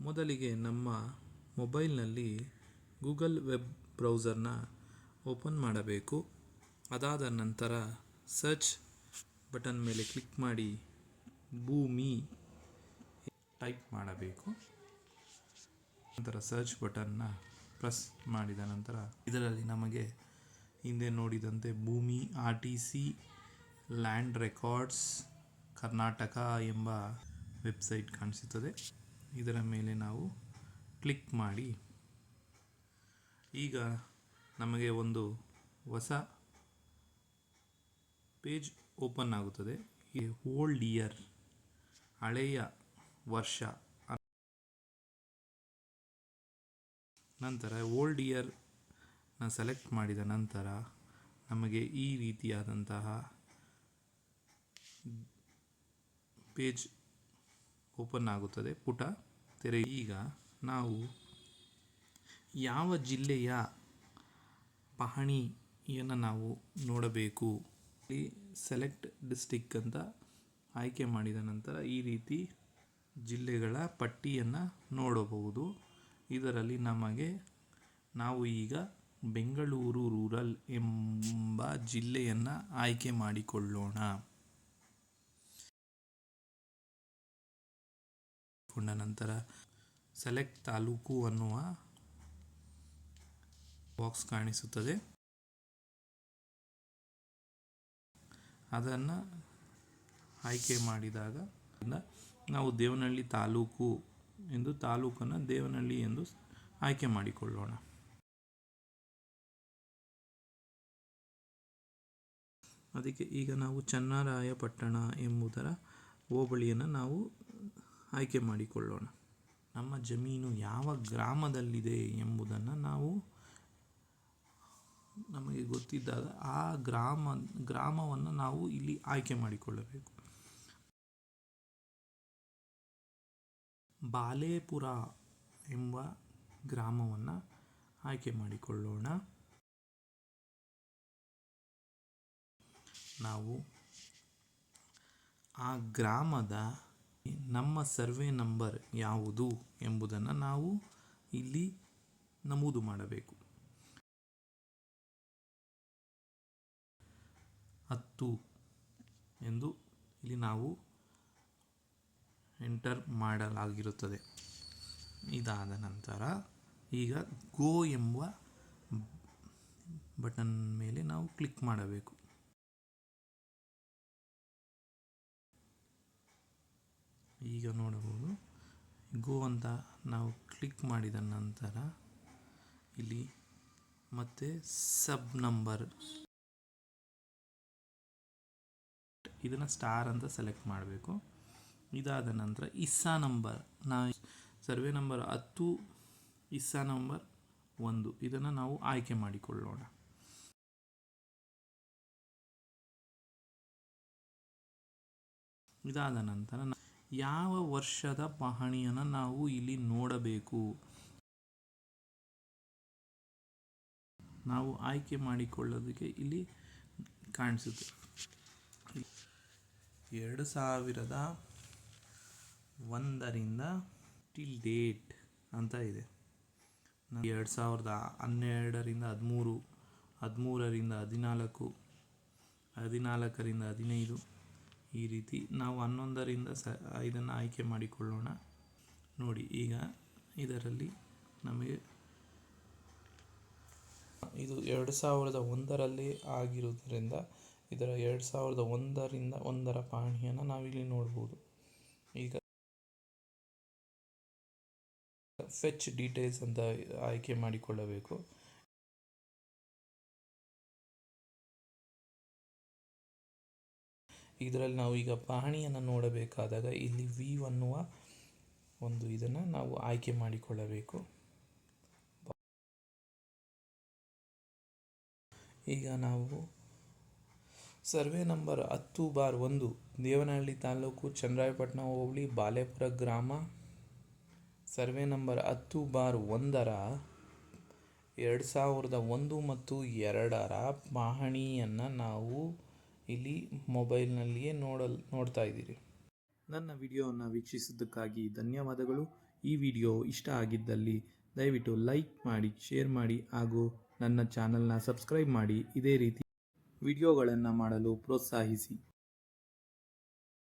ಮೊದಲಿಗೆ ನಮ್ಮ ಮೊಬೈಲ್ನಲ್ಲಿ ಗೂಗಲ್ ವೆಬ್ ಬ್ರೌಸರ್ನ ಓಪನ್ ಮಾಡಬೇಕು. ಅದಾದ ನಂತರ ಸರ್ಚ್ ಬಟನ್ ಮೇಲೆ ಕ್ಲಿಕ್ ಮಾಡಿ ಭೂಮಿ ಟೈಪ್ ಮಾಡಬೇಕು. ನಂತರ ಸರ್ಚ್ ಬಟನ್ನ ಪ್ರೆಸ್ ಮಾಡಿದ ನಂತರ ಇದರಲ್ಲಿ ನಮಗೆ ಹಿಂದೆ ನೋಡಿದಂತೆ Bhoomi, R T C, land records, Karnataka ಎಂಬ ವೆಬ್ಸೈಟ್ ಕಾಣಿಸುತ್ತದೆ. ಇದರ ಮೇಲೆ ನಾವು ಕ್ಲಿಕ್ ಮಾಡಿ. ಈಗ ನಮಗೆ ಒಂದು ಹೊಸ ಪೇಜ್ ಓಪನ್ ಆಗುತ್ತದೆ. ಈ ಓಲ್ಡ್ ಇಯರ್, ಹಳೆಯ ವರ್ಷ ನಂತರ ಓಲ್ಡ್ ಇಯರ್ನ ಸೆಲೆಕ್ಟ್ ಮಾಡಿದ ನಂತರ ನಮಗೆ ಈ ರೀತಿಯಾದಂತಹ ಪೇಜ್ ಓಪನ್ ಆಗುತ್ತದೆ. ಪುಟ ತೆರೆ. ಈಗ ನಾವು ಯಾವ ಜಿಲ್ಲೆಯ ಪಹಣಿಯನ್ನು ನಾವು ನೋಡಬೇಕು? ಈ ಸೆಲೆಕ್ಟ್ ಡಿಸ್ಟಿಕ್ ಅಂತ ಆಯ್ಕೆ ಮಾಡಿದ ನಂತರ ಈ ರೀತಿ ಜಿಲ್ಲೆಗಳ ಪಟ್ಟಿಯನ್ನು ನೋಡಬಹುದು. ಇದರಲ್ಲಿ ನಮಗೆ ನಾವು ಈಗ ಬೆಂಗಳೂರು ರೂರಲ್ ಎಂಬ ಜಿಲ್ಲೆಯನ್ನು ಆಯ್ಕೆ ಮಾಡಿಕೊಳ್ಳೋಣ. ಕೊಂಡ ನಂತರ ಸೆಲೆಕ್ಟ್ ತಾಲೂಕು ಅನ್ನುವ ಬಾಕ್ಸ್ ಕಾಣಿಸುತ್ತದೆ. ಅದನ್ನು ಆಯ್ಕೆ ಮಾಡಿದಾಗ ನಾವು ದೇವನಹಳ್ಳಿ ತಾಲೂಕು ಎಂದು, ತಾಲೂಕನ್ನು ದೇವನಹಳ್ಳಿ ಎಂದು ಆಯ್ಕೆ ಮಾಡಿಕೊಳ್ಳೋಣ. ಅದಕ್ಕೆ ಈಗ ನಾವು ಚನ್ನರಾಯಪಟ್ಟಣ ಎಂಬುದರ ಹೋಬಳಿಯನ್ನು ನಾವು ಆಯ್ಕೆ ಮಾಡಿಕೊಳ್ಳೋಣ. ನಮ್ಮ ಜಮೀನು ಯಾವ ಗ್ರಾಮದಲ್ಲಿದೆ ಎಂಬುದನ್ನು ನಾವು ನಮಗೆ ಗೊತ್ತಿದ್ದಾಗ ಆ ಗ್ರಾಮ, ಗ್ರಾಮವನ್ನು ನಾವು ಇಲ್ಲಿ ಆಯ್ಕೆ ಮಾಡಿಕೊಳ್ಳಬೇಕು. ಬಾಲೇಪುರ ಎಂಬ ಗ್ರಾಮವನ್ನು ಆಯ್ಕೆ ಮಾಡಿಕೊಳ್ಳೋಣ. ನಾವು ಆ ಗ್ರಾಮದ ನಮ್ಮ ಸರ್ವೆ ನಂಬರ್ ಯಾವುದು ಎಂಬುದನ್ನು ನಾವು ಇಲ್ಲಿ ನಮೂದು ಮಾಡಬೇಕು. ಹತ್ತು ಎಂದು ಇಲ್ಲಿ ನಾವು ಎಂಟರ್ ಮಾಡಲಾಗಿರುತ್ತದೆ. ಇದಾದ ನಂತರ ಈಗ ಗೋ ಎಂಬ ಬಟನ್ ಮೇಲೆ ನಾವು ಕ್ಲಿಕ್ ಮಾಡಬೇಕು. ಈಗ ನೋಡಬಹುದು. ಗೋ ಅಂತ ನಾವು ಕ್ಲಿಕ್ ಮಾಡಿದ ನಂತರ ಇಲ್ಲಿ ಮತ್ತೆ ಸಬ್ ನಂಬರ್ ಇದನ್ನು ಸ್ಟಾರ್ ಅಂತ ಸೆಲೆಕ್ಟ್ ಮಾಡಬೇಕು. ಇದಾದ ನಂತರ ಇಸ್ಸಾ ನಂಬರ್ ನಾ ಸರ್ವೆ ನಂಬರ್ ಹತ್ತು ಇಸ್ಸಾ ನಂಬರ್ ಒಂದು. ಇದನ್ನು ನಾವು ಆಯ್ಕೆ ಮಾಡಿಕೊಳ್ಳೋಣ. ಇದಾದ ನಂತರ ಯಾವ ವರ್ಷದ ಪಹಣಿಯನ್ನು ನಾವು ಇಲ್ಲಿ ನೋಡಬೇಕು? ನಾವು ಆಯ್ಕೆ ಮಾಡಿಕೊಳ್ಳೋದಕ್ಕೆ ಇಲ್ಲಿ ಕಾಣಿಸುತ್ತೆ. ಎರಡು ಸಾವಿರದ ಒಂದರಿಂದ ಟಿಲ್ ಡೇಟ್ ಅಂತ ಇದೆ. ಎರಡು ಸಾವಿರದ ಹನ್ನೆರಡರಿಂದ ಹದಿಮೂರು, ಹದಿಮೂರರಿಂದ ಹದಿನಾಲ್ಕು, ಹದಿನಾಲ್ಕರಿಂದ ಹದಿನೈದು. ಈ ರೀತಿ ನಾವು ಹನ್ನೊಂದರಿಂದ ಸ ಇದನ್ನು ಆಯ್ಕೆ ಮಾಡಿಕೊಳ್ಳೋಣ. ನೋಡಿ, ಈಗ ಇದರಲ್ಲಿ ನಮಗೆ ಇದು ಎರಡು ಸಾವಿರದ ಒಂದರಲ್ಲಿ ಆಗಿರುವುದರಿಂದ ಇದರ ಎರಡು ಸಾವಿರದ ಒಂದರಿಂದ ಒಂದರ ಪಾಣಿಯನ್ನು ನಾವಿಲ್ಲಿ ನೋಡ್ಬೋದು. ಈಗ ಫೆಚ್ ಡೀಟೇಲ್ಸ್ ಅಂತ ಆಯ್ಕೆ ಮಾಡಿಕೊಳ್ಳಬೇಕು. ಇದರಲ್ಲಿ ನಾವು ಈಗ ಪಹಣಿಯನ್ನು ನೋಡಬೇಕಾದಾಗ ಇಲ್ಲಿ ವಿ ಅನ್ನುವ ಒಂದು ಇದನ್ನು ನಾವು ಆಯ್ಕೆ ಮಾಡಿಕೊಳ್ಳಬೇಕು. ಈಗ ನಾವು ಸರ್ವೆ ನಂಬರ್ ಹತ್ತು ಬಾರ್ ಒಂದು, ದೇವನಹಳ್ಳಿ ತಾಲೂಕು ಚಂದ್ರಾಯಪಟ್ಟಣ, ಹೋಬಳಿ ಬಾಲೆಪುರ ಗ್ರಾಮ. ಸರ್ವೆ ನಂಬರ್ ಹತ್ತು ಬಾರ್ ಒಂದರ ಎರಡು ಸಾವಿರದ ಒಂದು ಮತ್ತು ಎರಡರ ಪಹಣಿಯನ್ನು ನಾವು ಇಲ್ಲಿ ಮೊಬೈಲ್ನಲ್ಲಿಯೇ ನೋಡಲ್, ನೋಡ್ತಾ ಇದ್ದೀರಿ. ನನ್ನ ವಿಡಿಯೋವನ್ನು ವೀಕ್ಷಿಸಿದ್ದಕ್ಕಾಗಿ ಧನ್ಯವಾದಗಳು. ಈ ವಿಡಿಯೋ ಇಷ್ಟ ಆಗಿದ್ದಲ್ಲಿ ದಯವಿಟ್ಟು ಲೈಕ್ ಮಾಡಿ, ಶೇರ್ ಮಾಡಿ ಹಾಗೂ ನನ್ನ ಚಾನಲ್ನ ಸಬ್ಸ್ಕ್ರೈಬ್ ಮಾಡಿ. ಇದೇ ರೀತಿ ವಿಡಿಯೋಗಳನ್ನು ಮಾಡಲು ಪ್ರೋತ್ಸಾಹಿಸಿ.